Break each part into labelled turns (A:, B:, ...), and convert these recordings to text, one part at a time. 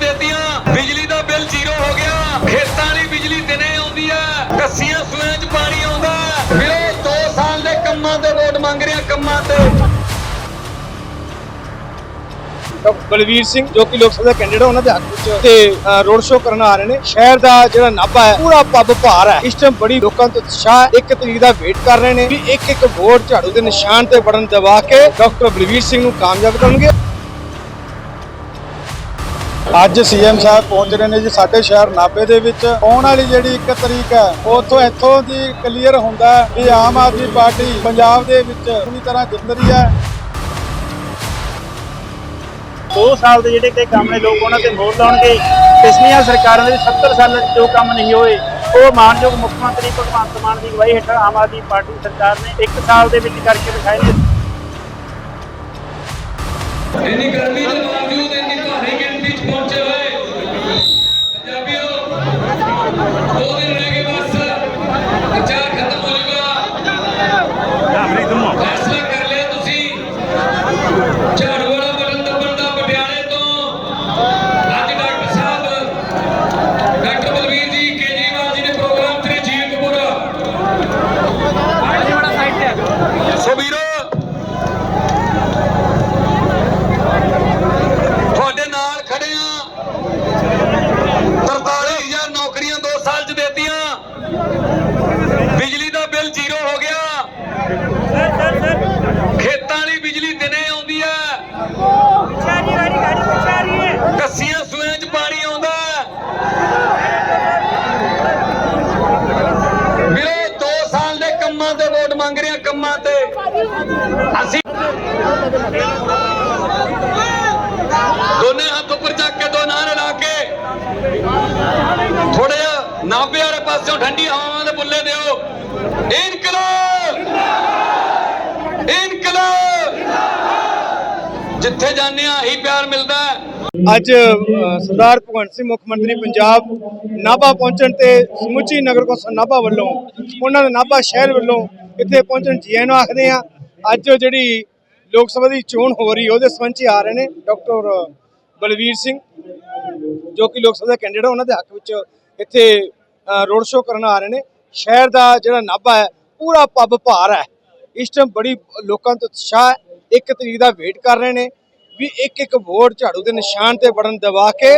A: ਦੇਤੀਆਂ। ਬਿਜਲੀ ਦਾ bill zero ਹੋ ਗਿਆ। ਖੇਤਾਂ ਵਾਲੀ ਬਿਜਲੀ ਦਿਨੇ ਆਉਂਦੀ ਹੈ। ਕੱਸੀਆਂ ਸੂਆਂ 'ਚ ਪਾਣੀ ਆਉਂਦਾ ਹੈ। 2 ਸਾਲ ਦੇ ਕੰਮਾਂ ਤੇ ਵੋਟ ਮੰਗ ਰਿਹਾ, ਕੰਮਾਂ ਤੇ।
B: ਬਲਵੀਰ ਸਿੰਘ, ਜੋ ਕਿ ਲੋਕ ਸਭਾ ਕੈਂਡੀਡੇਟ ਉਹਨਾਂ ਦੇ ਹੱਕ ਵਿੱਚ ਤੇ ਰੋਡ ਸ਼ੋਅ ਕਰਨ ਆ ਰਹੇ ਨੇ। ਸ਼ਹਿਰ ਦਾ ਜਿਹੜਾ ਨਾਭਾ ਹੈ, ਪੂਰਾ ਪੱਬ ਭਾਰ ਹੈ। ਇਸ ਟਾਈਮ ਬੜੀ ਲੋਕਾਂ ਤੋਂ ਉਤਸ਼ਾਹ ਇੱਕ ਤਰੀਕ ਦਾ ਵੇਟ ਕਰ ਰਹੇ ਨੇ ਵੀ ਇੱਕ ਇੱਕ ਵੋਟ ਝਾੜੂ ਦੇ ਨਿਸ਼ਾਨ ਤੇ ਬਟਨ ਦਬਾ ਕੇ ਡਾਕਟਰ ਬਲਵੀਰ ਸਿੰਘ ਨੂੰ ਕਾਮਯਾਬ ਕਰਨਗੇ।
C: ਅੱਜ ਸੀਐਮ ਸਾਹਿਬ ਪਹੁੰਚ ਰਹੇ ਨੇ ਜੀ ਸਾਡੇ ਸ਼ਹਿਰ ਨਾਭੇ ਦੇ ਵਿੱਚ। ਆਉਣ ਵਾਲੀ ਜਿਹੜੀ 1 ਤਰੀਕ ਹੈ ਉੱਥੋਂ ਇੱਥੋਂ ਦੀ ਕਲੀਅਰ ਹੁੰਦਾ ਹੈ ਕਿ ਆਮ ਆਦਮੀ ਪਾਰਟੀ ਪੰਜਾਬ ਦੇ ਵਿੱਚ ਪੂਰੀ ਤਰ੍ਹਾਂ ਜਿੱਤ ਰਹੀ ਹੈ।
D: 2 ਸਾਲ ਦੇ ਜਿਹੜੇ ਕਿ ਕੰਮ ਨੇ ਲੋਕ ਉਹਨਾਂ ਤੇ ਮੋਹਰ ਲਾਉਣਗੇ। ਪਿਛਲੀਆਂ ਸਰਕਾਰਾਂ ਦੇ ਵਿੱਚ 70 ਸਾਲਾਂ 'ਚ ਜੋ ਕੰਮ ਨਹੀਂ ਹੋਏ ਉਹ ਮਾਨਯੋਗ ਮੁੱਖ ਮੰਤਰੀ ਭਗਵੰਤ ਮਾਨ ਦੀ ਅਗਵਾਈ ਹੇਠ ਆਮ ਆਦਮੀ ਪਾਰਟੀ ਸਰਕਾਰ ਨੇ 1 ਸਾਲ ਦੇ ਵਿੱਚ ਕਰਕੇ ਦਿਖਾਏ ਨੇ
A: ਇੰਨੀ ਗਰਮੀ ਦੇ ਬਾਵਜੂਦ ਇੰਨੀ ਭਾਰੀ ਗਿਣਤੀ 'ਚ ਪਹੁੰਚੇ ਹੋਏ ਪੰਜਾਬੀਓ ਦੋ ਦਿਨ ਰਹਿ ਗਏ ਬਸ ਪ੍ਰਚਾਰ ਖਤਮ ਹੋ ਜਾਊਗਾ ਫੈਸਲਾ ਕਰ ਲਿਆ ਤੁਸੀਂ ਝਾੜੂ ਵਾਲਾ ਬਟਨ ਦੱਬਣ ਦਾ ਪਟਿਆਲੇ ਤੋਂ ਅੱਜ ਡਾਕਟਰ ਸਾਹਿਬ ਡਾਕਟਰ ਬਲਵੀਰ ਜੀ ਕੇਜਰੀਵਾਲ ਜੀ ਨੇ ਪ੍ਰੋਗਰਾਮ ਤੇ ਜੀਵਕਪੁਰ ਸੋ ਵੀਰੋ ਤੁਹਾਡੇ ਨਾਲ ਖੜੇ ਆ 43000 ਨੌਕਰੀਆਂ 2 ਸਾਲ ਚ ਦੇਤੀਆਂ ਬਿਜਲੀ ਦਾ ਬਿੱਲ ਜ਼ੀਰੋ ਹੋ ਗਿਆ ਖੇਤਾਂ ਵਾਲੀ ਬਿਜਲੀ ਦਿਨੇ ਆਉਂਦੀ ਹੈ ਕੱਸੀਆਂ ਸੂਆਂ 'ਚ ਪਾਣੀ ਆਉਂਦਾ। ਵੀਰੋ 2 ਸਾਲ ਦੇ ਕੰਮਾਂ ਤੇ ਵੋਟ ਮੰਗ ਰਿਹਾ ਕੰਮਾਂ ਤੇ। ਅਸੀਂ ਦੋਨੇ ਹੱਥ ਉੱਪਰ ਚੱਕ ਕੇ ਦੋ ਨਾਰੇ ਲਾ ਕੇ। ਥੋੜੇ ਜਿਹਾ ਨਾਭੇ ਵਾਲੇ ਪਾਸਿਓਂ ਠੰਡੀ ਹਵਾਵਾਂ ਦੇ ਬੁੱਲੇ ਦਿਓ। ਇਨਕਲਾਬ! ਇਨਕਲਾਬ! ਜਿੱਥੇ ਜਾਂਦੇ ਆ ਹੀ ਪਿਆਰ ਮਿਲਦਾ ਹੈ।
B: ਅੱਜ ਸਰਦਾਰ ਭਗਵੰਤ ਸਿੰਘ ਮੁੱਖ ਮੰਤਰੀ ਪੰਜਾਬ ਨਾਭਾ ਪਹੁੰਚਣ ਤੇ ਸਮੁੱਚੀ ਨਗਰ ਕੌਂਸਲ ਨਾਭਾ ਵੱਲੋਂ, ਉਹਨਾਂ ਦੇ ਨਾਭਾ ਸ਼ਹਿਰ ਵੱਲੋਂ ਇੱਥੇ ਪਹੁੰਚਣ ਜੀ ਆਇਆਂ ਨੂੰ ਆਖਦੇ ਆ ਅੱਜ ਜਿਹੜੀ ਲੋਕ ਸਭਾ ਦੀ ਚੋਣ ਹੋ ਰਹੀ, ਉਹਦੇ ਸੰਬੰਧ 'ਚ ਆ ਰਹੇ ਨੇ ਡਾਕਟਰ ਬਲਵੀਰ ਸਿੰਘ, ਜੋ ਕਿ ਲੋਕ ਸਭਾ ਦੇ ਕੈਂਡੀਡੇਟ ਉਹਨਾਂ ਦੇ ਹੱਕ ਵਿੱਚ ਇੱਥੇ ਰੋਡ ਸ਼ੋਅ ਕਰਨ ਆ ਰਹੇ ਨੇ। ਸ਼ਹਿਰ ਦਾ ਜਿਹੜਾ ਨਾਭਾ ਹੈ, ਪੂਰਾ ਪੱਬ ਭਾਰ ਹੈ। ਇਸ ਟਾਈਮ ਬੜੀ ਲੋਕਾਂ ਤੋਂ ਉਤਸ਼ਾਹ ਹੈ। ਇੱਕ ਤਰੀਕ ਦਾ ਵੇਟ ਕਰ ਰਹੇ ਨੇ। ਵੀ ਇੱਕ ਇੱਕ ਵੋਟ ਝਾੜੂ ਦੇ ਨਿਸ਼ਾਨ ਤੇ ਬਟਨ ਦਬਾ ਕੇ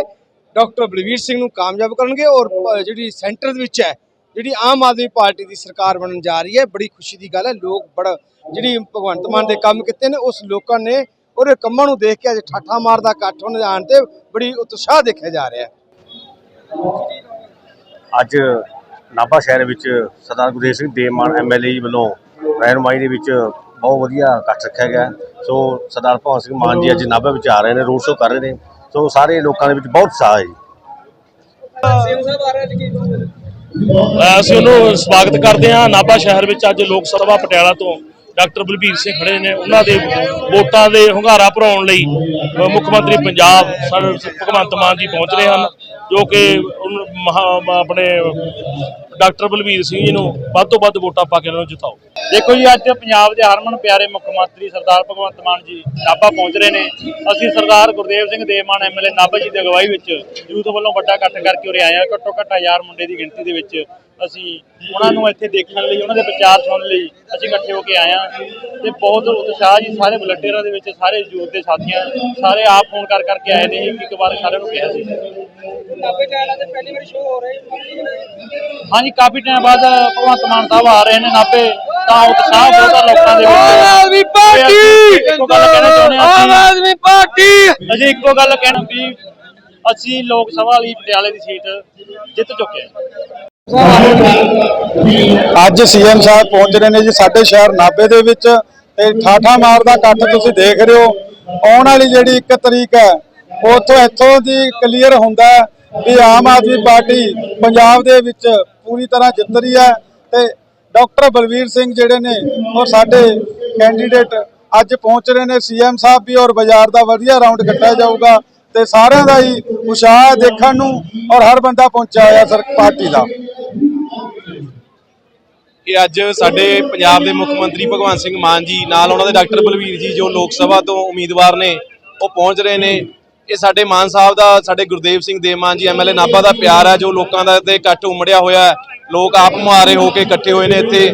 B: ਡਾਕਟਰ ਬਲਵੀਰ ਸਿੰਘ ਨੂੰ ਕਾਮਯਾਬ ਕਰਨਗੇ ਔਰ ਜਿਹੜੀ ਸੈਂਟਰ ਦੇ ਵਿੱਚ ਹੈ, ਜਿਹੜੀ ਆਮ ਆਦਮੀ ਪਾਰਟੀ ਦੀ ਸਰਕਾਰ ਬਣਨ ਜਾ ਰਹੀ ਹੈ, ਬੜੀ ਖੁਸ਼ੀ ਦੀ ਗੱਲ ਹੈ, ਲੋਕ ਬੜਾ, ਜਿਹੜੀ ਭਗਵੰਤ ਮਾਨ ਦੇ ਕੰਮ ਕੀਤੇ ਨੇ, ਉਸ ਲੋਕਾਂ ਨੇ ਉਹਦੇ ਕੰਮਾਂ ਨੂੰ ਦੇਖ ਕੇ ਅੱਜ ਠਾਠਾ ਮਾਰਦਾ ਇਕੱਠ ਹੋਣ ਆਣ ਤੇ ਬੜੀ ਉਤਸ਼ਾਹ ਦੇਖਿਆ ਜਾ ਰਿਹਾ
E: ਅੱਜ ਨਾਭਾ ਸ਼ਹਿਰ ਵਿੱਚ ਸਰਦਾਰ ਗੁਰਦੇਵ ਸਿੰਘ ਦੇਵਮਾਨ ਐਮਐਲਏ ਜੀ ਵੱਲੋਂ ਰਹਿਨੁਮਾਈ ਦੇ ਵਿੱਚ ਬਹੁਤ ਵਧੀਆ ਇਕੱਠ ਰੱਖਿਆ ਗਿਆ ਸੋ ਸਰਦਾਰ ਭਗਵੰਤ ਸਿੰਘ ਮਾਨ ਜੀ ਅੱਜ ਨਾਭਾ ਵਿੱਚ ਆ ਰਹੇ ਨੇ ਰੋਡ ਸ਼ੋਅ ਕਰ ਰਹੇ ਨੇ। ਸੋ ਸਾਰੇ ਲੋਕਾਂ ਦੇ ਵਿੱਚ ਬਹੁਤ ਉਤਸ਼ਾਹ ਹੈ ਜੀ।
F: ਅਸੀਂ ਉਹਨੂੰ ਸਵਾਗਤ ਕਰਦੇ ਹਾਂ। ਨਾਭਾ ਸ਼ਹਿਰ ਵਿੱਚ ਅੱਜ ਲੋਕ ਸਭਾ ਪਟਿਆਲਾ ਤੋਂ ਡਾਕਟਰ ਬਲਬੀਰ ਸਿੰਘ ਖੜੇ ਨੇ। ਉਹਨਾਂ ਦੇ ਵੋਟਾਂ ਦੇ ਹੁੰਗਾਰਾ ਭਰਾਉਣ ਲਈ ਮੁੱਖ ਮੰਤਰੀ ਪੰਜਾਬ ਸਰ ਭਗਵੰਤ ਮਾਨ ਜੀ ਪਹੁੰਚ ਰਹੇ ਹਨ, ਜੋ ਕਿ ਉਹਨੂੰ ਮਹਾ- ਆਪਣੇ ਡਾਕਟਰ ਬਲਬੀਰ ਸਿੰਘ ਜੀ ਨੂੰ ਵੱਧ ਤੋਂ ਵੱਧ ਵੋਟਾਂ ਪਾ ਕੇ ਉਹਨਾਂ ਨੂੰ ਜਿਤਾਓ।
D: ਦੇਖੋ ਜੀ, ਅੱਜ ਪੰਜਾਬ ਦੇ ਹਰਮਨ ਪਿਆਰੇ ਮੁੱਖ ਮੰਤਰੀ ਸਰਦਾਰ ਭਗਵੰਤ ਮਾਨ ਜੀ ਨਾਭਾ ਪਹੁੰਚ ਰਹੇ ਨੇ। ਅਸੀਂ ਸਰਦਾਰ ਗੁਰਦੇਵ ਸਿੰਘ ਦੇਵਮਾਨ ਐਮਐਲਏ ਨਾਭਾ ਜੀ ਦੀ ਅਗਵਾਈ ਵਿੱਚ ਯੂਥ ਵੱਲੋਂ ਵੱਡਾ ਇਕੱਠ ਕਰਕੇ ਉਰੇ ਆਏ ਹਾਂ। ਘੱਟੋ ਘੱਟ ਹਜ਼ਾਰ ਮੁੰਡੇ ਦੀ ਗਿਣਤੀ ਦੇ ਵਿੱਚ ਅਸੀਂ ਉਹਨਾਂ ਨੂੰ ਇੱਥੇ ਦੇਖਣ ਲਈ ਉਹਨਾਂ ਦੇ ਵਿਚਾਰ ਸੁਣਨ ਲਈ ਅਸੀਂ ਇਕੱਠੇ ਹੋ ਕੇ ਆਏ ਹਾਂ। ਤੇ ਬਹੁਤ ਉਤਸ਼ਾਹ ਜੀ ਸਾਰੇ ਵਲੰਟੀਅਰਾਂ ਦੇ ਵਿੱਚ ਸਾਰੇ ਯੂਥ ਦੇ ਸਾਥੀਆਂ ਸਾਰੇ ਆਪ ਫੋਨ ਕਰ ਕਰਕੇ ਆਏ ਨੇ ਇੱਕ ਇੱਕ ਵਾਰ ਸਾਰਿਆਂ ਨੂੰ ਕਿਹਾ ਸੀ। ਹਾਂਜੀ ਕਾਫੀ ਟਾਈਮ ਬਾਅਦ ਭਗਵੰਤ ਮਾਨ ਸਾਹਿਬ ਆ ਰਹੇ ਨੇ ਨਾਭੇ ਤਾਂ ਉਤਸ਼ਾਹ ਬਹੁਤ ਆ ਲੋਕਾਂ ਦੇ ਵਿੱਚ ਆਮ ਆਦਮੀ ਪਾਰਟੀ! ਇੱਕੋ ਗੱਲ ਕਹਿਣਾ ਚਾਹੁੰਦੇ ਹਾਂ ਆਮ ਆਦਮੀ ਪਾਰਟੀ! ਅਸੀਂ ਇੱਕੋ ਗੱਲ ਕਹਿਣਾ ਵੀ ਅਸੀਂ ਲੋਕ ਸਭਾ ਲਈ ਪਟਿਆਲੇ ਦੀ ਸੀਟ ਜਿੱਤ ਚੁੱਕੇ ਹਾਂ।
C: ਅੱਜ ਸੀਐਮ ਸਾਹਿਬ ਪਹੁੰਚ ਰਹੇ ਨੇ ਜੀ ਸਾਡੇ ਸ਼ਹਿਰ ਨਾਭੇ ਦੇ ਵਿੱਚ ਤੇ ਠਾਠਾ ਮਾਰ ਦਾ ਇਕੱਠ ਤੁਸੀਂ ਦੇਖ ਰਹੇ ਹੋ। ਆਉਣ ਵਾਲੀ ਜਿਹੜੀ ਇੱਕ ਤਰੀਕ ਹੈ, ਉੱਥੋਂ ਇੱਥੋਂ ਦੀ ਕਲੀਅਰ ਹੁੰਦਾ ਵੀ ਆਮ ਆਦਮੀ ਪਾਰਟੀ ਪੰਜਾਬ ਦੇ ਵਿੱਚ ਪੂਰੀ ਤਰ੍ਹਾਂ ਜਿੱਤ ਰਹੀ ਹੈ ਤੇ ਡਾਕਟਰ ਬਲਵੀਰ ਸਿੰਘ ਜਿਹੜੇ ਨੇ ਉਹ ਸਾਡੇ ਕੈਂਡੀਡੇਟ ਅੱਜ ਪਹੁੰਚ ਰਹੇ ਨੇ। ਸੀਐਮ ਸਾਹਿਬ ਵੀ ਔਰ ਬਾਜ਼ਾਰ ਦਾ ਵਧੀਆ ਰਾਉਂਡ ਕੱਟਿਆ ਜਾਊਗਾ। ਤੇ ਸਾਰਿਆਂ ਦਾ ਹੀ ਉਸ਼ਾਹ ਦੇਖਣ ਨੂੰ ਔਰ ਹਰ ਬੰਦਾ ਪਹੁੰਚਿਆ ਹੋਇਆ ਸਰ ਪਾਰਟੀ ਦਾ।
B: ਕਿ ਅੱਜ ਸਾਡੇ ਪੰਜਾਬ ਦੇ ਮੁੱਖ ਮੰਤਰੀ ਭਗਵੰਤ ਸਿੰਘ ਮਾਨ ਜੀ ਨਾਲ ਉਹਨਾਂ ਦੇ ਡਾਕਟਰ ਬਲਵੀਰ ਜੀ ਜੋ ਲੋਕ ਸਭਾ ਤੋਂ ਉਮੀਦਵਾਰ ਨੇ, ਉਹ ਪਹੁੰਚ ਰਹੇ ਨੇ।
G: ਇਹ ਸਾਡੇ ਮਾਨ ਸਾਹਿਬ ਦਾ, ਸਾਡੇ ਗੁਰਦੇਵ ਸਿੰਘ ਦੇਮਾਨ ਜੀ ਐਮਐਲਏ ਨਾਭਾ ਦਾ ਪਿਆਰ ਹੈ, ਜੋ ਲੋਕਾਂ ਦਾ ਤੇ ਇਕੱਠ ਉਮੜਿਆ ਹੋਇਆ ਹੈ। ਲੋਕ ਆਪ ਮੁਹਾਰੇ ਹੋ ਕੇ ਇਕੱਠੇ ਹੋਏ ਨੇ ਇੱਥੇ।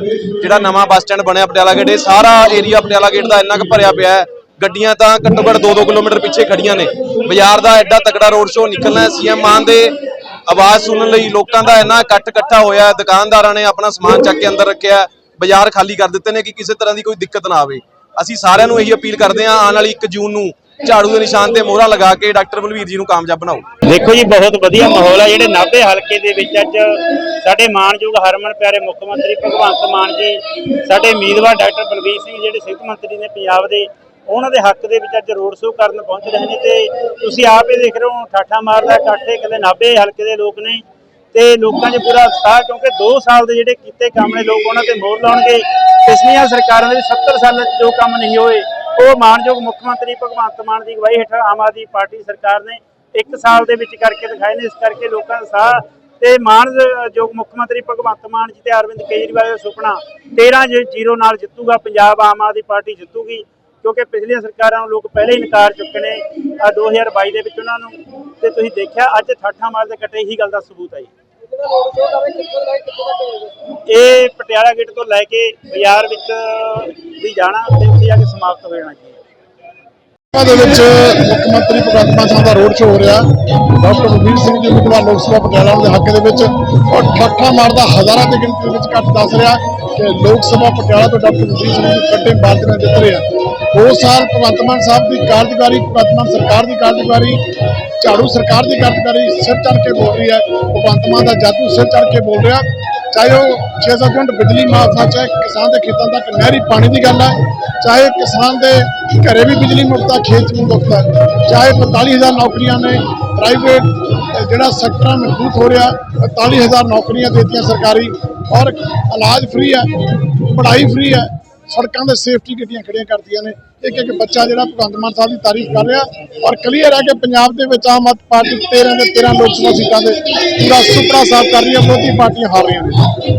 G: ਜਿਹੜਾ ਨਵਾਂ ਬੱਸ ਸਟੈਂਡ ਬਣਿਆ ਪਟਿਆਲਾ ਗੇਟ, ਇਹ ਸਾਰਾ ਏਰੀਆ ਪਟਿਆਲਾ ਗੇਟ ਦਾ ਇੰਨਾ ਕੁ ਭਰਿਆ ਪਿਆ ਹੈ। ਗੱਡੀਆਂ ਤਾਂ ਘੱਟੋ ਘੱਟ 2-2 ਕਿਲੋਮੀਟਰ ਪਿੱਛੇ ਖੜੀਆਂ ਨੇ। ਬਾਜ਼ਾਰ ਦਾ ਐਡਾ ਤਕੜਾ ਰੋਡ ਸ਼ੋਅ ਨਿਕਲਣਾ ਸੀਐਮ ਮਾਨ ਦੇ ਆਵਾਜ਼ ਸੁਣਨ ਲਈ। ਲੋਕਾਂ ਦਾ ਇੰਨਾ ਇਕੱਠ ਇਕੱਠਾ ਹੋਇਆ ਦੁਕਾਨਦਾਰਾਂ ਨੇ ਆਪਣਾ ਸਮਾਨ ਚੱਕ ਕੇ ਅੰਦਰ ਰੱਖਿਆ ਬਾਜ਼ਾਰ ਖਾਲੀ ਕਰ ਦਿੱਤੇ ਨੇ ਕਿ ਕਿਸੇ ਤਰ੍ਹਾਂ ਦੀ ਕੋਈ ਦਿੱਕਤ ਨਾ ਆਵੇ। ਅਸੀਂ ਸਾਰਿਆਂ ਨੂੰ ਇਹੀ ਅਪੀਲ ਕਰਦੇ ਹਾਂ, ਆਉਣ ਵਾਲੀ 1 ਜੂਨ ਨੂੰ ਝਾੜੂ ਦੇ ਨਿਸ਼ਾਨ ਤੇ ਮੋਹਰਾ ਲਗਾ ਕੇ ਡਾਕਟਰ ਬਲਵੀਰ ਜੀ ਨੂੰ ਕਾਮਯਾਬ ਬਣਾਓ।
H: ਦੇਖੋ ਜੀ, ਬਹੁਤ ਵਧੀਆ ਮਾਹੌਲ ਹੈ ਜਿਹੜੇ ਨਾਭੇ ਹਲਕੇ ਦੇ ਵਿੱਚ ਅੱਜ ਸਾਡੇ ਮਾਨਯੋਗ ਹਰਮਨ ਪਿਆਰੇ ਮੁੱਖ ਮੰਤਰੀ ਭਗਵੰਤ ਮਾਨ ਜੀ, ਸਾਡੇ ਉਮੀਦਵਾਰ ਡਾਕਟਰ ਬਲਬੀਰ ਸਿੰਘ, ਜਿਹੜੇ ਸਿਹਤ ਮੰਤਰੀ ਨੇ ਪੰਜਾਬ ਦੇ ਉਹਨਾਂ ਦੇ ਹੱਕ ਦੇ ਵਿੱਚ ਅੱਜ ਰੋਡ ਸ਼ੋਅ ਕਰਨ ਪਹੁੰਚ ਰਹੇ ਨੇ ਤੇ ਤੁਸੀਂ ਆਪ ਹੀ ਦੇਖ ਰਹੇ ਹੋ, ਠਾਠਾ ਮਾਰਦਾ ਕਾਠੇ ਕਹਿੰਦੇ ਨਾਭੇ, ਹਲਕੇ ਦੇ ਲੋਕ ਨੇ ਤੇ ਲੋਕਾਂ 'ਚ ਪੂਰਾ ਉਤਸ਼ਾਹ ਕਿਉਂਕਿ 2 ਸਾਲ ਦੇ ਜਿਹੜੇ ਕੀਤੇ ਕੰਮ ਨੇ, ਲੋਕ ਉਹਨਾਂ ਤੇ ਮੋਹਰ ਲਾਉਣਗੇ। ਪਿਛਲੀਆਂ ਸਰਕਾਰਾਂ ਦੇ ਵਿੱਚ 70 ਸਾਲਾਂ ਜੋ ਕੰਮ ਨਹੀਂ ਹੋਏ, ਉਹ ਮਾਨਯੋਗ ਮੁੱਖ ਮੰਤਰੀ ਭਗਵੰਤ ਮਾਨ ਦੀ ਅਗਵਾਈ ਹੇਠ ਆਮ ਆਦਮੀ ਪਾਰਟੀ ਸਰਕਾਰ ਨੇ 1 ਸਾਲ ਦੇ ਵਿੱਚ ਕਰਕੇ ਦਿਖਾਏ ਨੇ। ਇਸ ਕਰਕੇ ਲੋਕਾਂ ਦਾ ਸਾਹ ਤੇ ਮਾਨਯੋਗ ਮੁੱਖ ਮੰਤਰੀ ਭਗਵੰਤ ਮਾਨ ਜੀ ਤੇ ਅਰਵਿੰਦ ਕੇਜਰੀਵਾਲ ਦਾ ਸੁਪਨਾ 13 ਜ਼ੀਰੋ ਨਾਲ ਜਿੱਤੂਗਾ, ਪੰਜਾਬ ਆਮ ਆਦਮੀ ਪਾਰਟੀ ਜਿੱਤੂਗੀ। ਕਿਉਂਕਿ ਪਿਛਲੀਆਂ ਸਰਕਾਰਾਂ ਨੂੰ ਲੋਕ ਪਹਿਲੇ ਹੀ ਨਕਾਰ ਚੁੱਕੇ ਨੇ ਆ 2022 ਦੇ ਵਿੱਚ ਉਹਨਾਂ ਨੂੰ। ਤੇ ਤੁਸੀਂ ਦੇਖਿਆ, ਅੱਜ ਠਾਠਾ ਮਾਰ ਦੇ ਕੱਟੇ ਇਹੀ ਗੱਲ ਦਾ ਸਬੂਤ ਹੈ ਜੀ। ਇਹ ਪਟਿਆਲਾ ਗੇਟ ਤੋਂ ਲੈ ਕੇ ਬਾਜ਼ਾਰ ਵਿੱਚ ਵੀ ਜਾਣਾ ਤੇ ਉੱਥੇ ਜਾ ਕੇ ਸਮਾਪਤ ਹੋ ਜਾਣਾ ਜੀ।
I: ਦੇ ਵਿੱਚ ਮੁੱਖ ਮੰਤਰੀ ਭਗਵੰਤ ਮਾਨ ਸਾਹਿਬ ਦਾ ਰੋਡ ਸ਼ੋਅ ਹੋ ਰਿਹਾ। ਡਾਕਟਰ ਬਲਬੀਰ ਸਿੰਘ ਜੀ ਉਮੀਦਵਾਰ ਲੋਕ ਸਭਾ ਪਟਿਆਲਾ ਦੇ ਹੱਕ ਦੇ ਵਿੱਚ ਔਰ ਠੱਠਾ ਮਾਰਦਾ ਹਜ਼ਾਰਾਂ ਦੀ ਗਿਣਤੀ ਵਿੱਚ ਘੱਟ ਦੱਸ ਰਿਹਾ ਕਿ ਲੋਕ ਸਭਾ ਪਟਿਆਲਾ ਤੋਂ ਡਾਕਟਰ ਬਲਬੀਰ ਸਿੰਘ ਜੀ ਕੱਟੇ ਬਾਅਦ ਨਾਲ ਜਿੱਤ ਰਿਹਾ ਦੋ ਸਾਲ ਭਗਵੰਤ ਮਾਨ ਸਾਹਿਬ ਦੀ ਕਾਰਜਕਾਰੀ, ਭਗਵੰਤ ਮਾਨ ਸਰਕਾਰ ਦੀ ਕਾਰਜਕਾਰੀ, ਝਾੜੂ ਸਰਕਾਰ ਦੀ ਕਾਰਜਕਾਰੀ, ਸਿਰ ਚੜ ਕੇ ਬੋਲ ਰਹੀ ਹੈ। ਭਗਵੰਤ ਮਾਨ ਦਾ ਜਾਦੂ ਸਿਰ ਚੜ੍ਹ ਕੇ ਬੋਲ ਰਿਹਾ। ਚਾਹੇ ਉਹ 6-7 ਯੂਨਿਟ ਬਿਜਲੀ ਮਾਫ ਆ ਚਾਹੇ ਕਿਸਾਨ ਦੇ ਖੇਤਾਂ ਤੱਕ ਨਹਿਰੀ ਪਾਣੀ ਦੀ ਗੱਲ ਹੈ ਚਾਹੇ ਕਿਸਾਨ ਦੇ ਘਰੇ ਵੀ ਬਿਜਲੀ ਮੁਫਤ ਆ ਖੇਤ 'ਚ ਵੀ ਮੁਫਤ ਆ ਚਾਹੇ 45000 ਨੌਕਰੀਆਂ ਨੇ ਪ੍ਰਾਈਵੇਟ ਜਿਹੜਾ ਸੈਕਟਰ ਮਜ਼ਬੂਤ ਹੋ ਰਿਹਾ 45000 ਨੌਕਰੀਆਂ ਦੇਤੀਆਂ ਸਰਕਾਰੀ, ਔਰ ਇਲਾਜ ਫ੍ਰੀ ਹੈ ਪੜ੍ਹਾਈ ਫ੍ਰੀ ਹੈ ਸੜਕਾਂ ਦੇ ਸੇਫਟੀ ਗੱਡੀਆਂ ਖੜੀਆਂ ਕਰਦੀਆਂ ਨੇ। ਇੱਕ ਇੱਕ ਬੱਚਾ ਜਿਹੜਾ ਭਗਵੰਤ ਮਾਨ ਸਾਹਿਬ ਦੀ ਤਾਰੀਫ ਕਰ ਰਿਹਾ। ਔਰ ਕਲੀਅਰ ਹੈ ਕਿ ਪੰਜਾਬ ਦੇ ਵਿੱਚ ਆਮ ਆਦਮੀ ਪਾਰਟੀ 13 ਦੇ 13 ਲੋਕ ਸਭਾ ਸੀਟਾਂ ਦੇ ਪੂਰਾ ਸੁਪਨਾ ਸਾਫ਼ ਕਰ ਰਹੀ ਹੈ। ਵਿਰੋਧੀ ਪਾਰਟੀਆਂ ਹਾਰ ਰਹੀਆਂ ਨੇ।